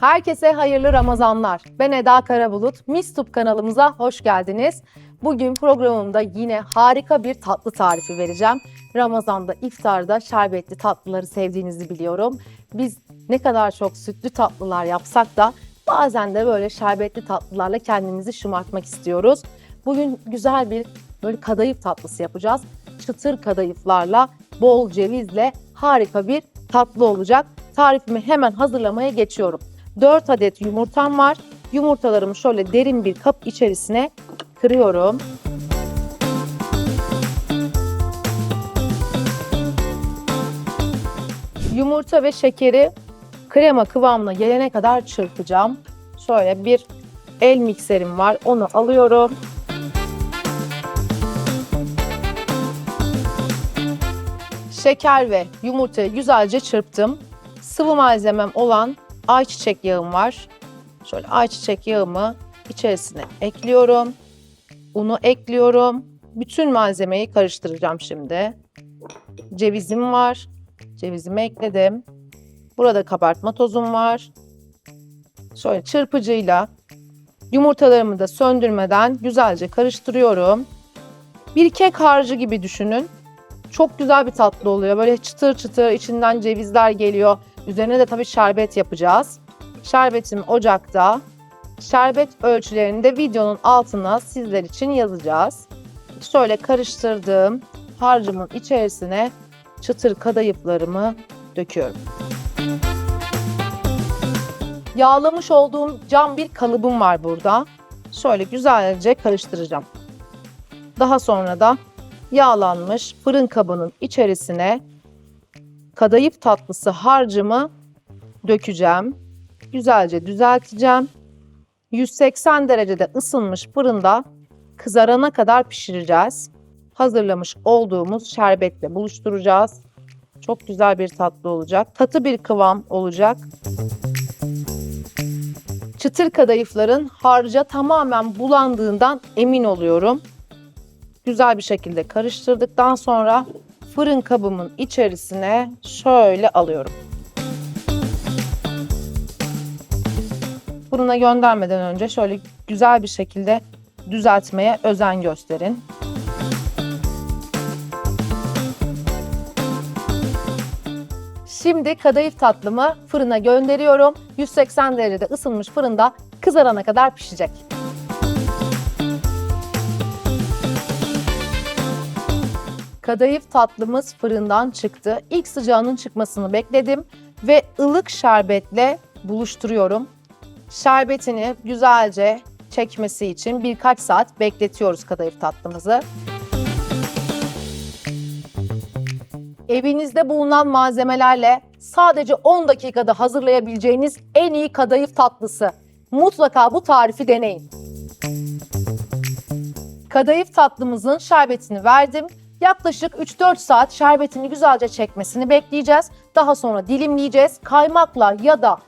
Herkese hayırlı Ramazanlar. Ben Eda Karabulut. Mistub kanalımıza hoş geldiniz. Bugün programımda yine harika bir tatlı tarifi vereceğim. Ramazan'da iftarda şerbetli tatlıları sevdiğinizi biliyorum. Biz ne kadar çok sütlü tatlılar yapsak da bazen de böyle şerbetli tatlılarla kendimizi şımartmak istiyoruz. Bugün güzel bir böyle kadayıf tatlısı yapacağız. Çıtır kadayıflarla, bol cevizle harika bir tatlı olacak. Tarifimi hemen hazırlamaya geçiyorum. 4 adet yumurtam var. Yumurtalarımı şöyle derin bir kap içerisine kırıyorum. Yumurta ve şekeri krema kıvamına gelene kadar çırpacağım. Şöyle bir el mikserim var. Onu alıyorum. Şeker ve yumurtayı güzelce çırptım. Sıvı malzemem olan ayçiçek yağım var. Şöyle ayçiçek yağımı içerisine ekliyorum. Unu ekliyorum. Bütün malzemeyi karıştıracağım şimdi. Cevizim var. Cevizimi ekledim. Burada kabartma tozum var. Şöyle çırpıcıyla yumurtalarımı da söndürmeden güzelce karıştırıyorum. Bir kek harcı gibi düşünün. Çok güzel bir tatlı oluyor. Böyle çıtır çıtır içinden cevizler geliyor. Üzerine de tabii şerbet yapacağız. Şerbetim ocakta. Şerbet ölçülerini de videonun altına sizler için yazacağız. Şöyle karıştırdığım harcımın içerisine çıtır kadayıflarımı döküyorum. Yağlamış olduğum cam bir kalıbım var burada. Şöyle güzelce karıştıracağım. Daha sonra da yağlanmış fırın kabının içerisine kadayıf tatlısı harcımı dökeceğim. Güzelce düzelteceğim. 180 derecede ısınmış fırında kızarana kadar pişireceğiz. Hazırlamış olduğumuz şerbetle buluşturacağız. Çok güzel bir tatlı olacak. Katı bir kıvam olacak. Çıtır kadayıfların harca tamamen bulandığından emin oluyorum. Güzel bir şekilde karıştırdıktan sonra fırın kabımın içerisine şöyle alıyorum. Fırına göndermeden önce şöyle güzel bir şekilde düzeltmeye özen gösterin. Şimdi kadayıf tatlımı fırına gönderiyorum. 180 derecede ısınmış fırında kızarana kadar pişecek. Kadayıf tatlımız fırından çıktı. İlk sıcağının çıkmasını bekledim ve ılık şerbetle buluşturuyorum. Şerbetini güzelce çekmesi için birkaç saat bekletiyoruz kadayıf tatlımızı. Evinizde bulunan malzemelerle sadece 10 dakikada hazırlayabileceğiniz en iyi kadayıf tatlısı. Mutlaka bu tarifi deneyin. Kadayıf tatlımızın şerbetini verdim. Yaklaşık 3-4 saat şerbetini güzelce çekmesini bekleyeceğiz. Daha sonra dilimleyeceğiz. Kaymakla ya da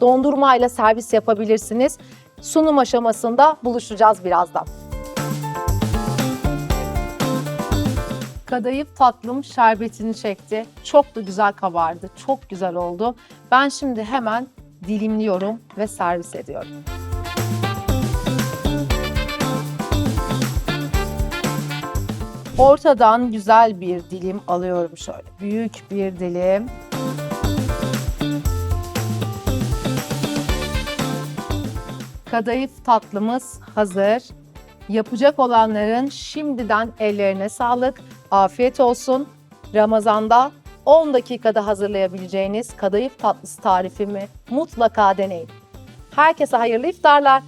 dondurmayla servis yapabilirsiniz. Sunum aşamasında buluşacağız birazdan. Kadayıf tatlım şerbetini çekti. Çok da güzel kabardı. Çok güzel oldu. Ben şimdi hemen dilimliyorum ve servis ediyorum. Ortadan güzel bir dilim alıyorum şöyle. Büyük bir dilim. Kadayıf tatlımız hazır. Yapacak olanların şimdiden ellerine sağlık. Afiyet olsun. Ramazanda 10 dakikada hazırlayabileceğiniz kadayıf tatlısı tarifimi mutlaka deneyin. Herkese hayırlı iftarlar.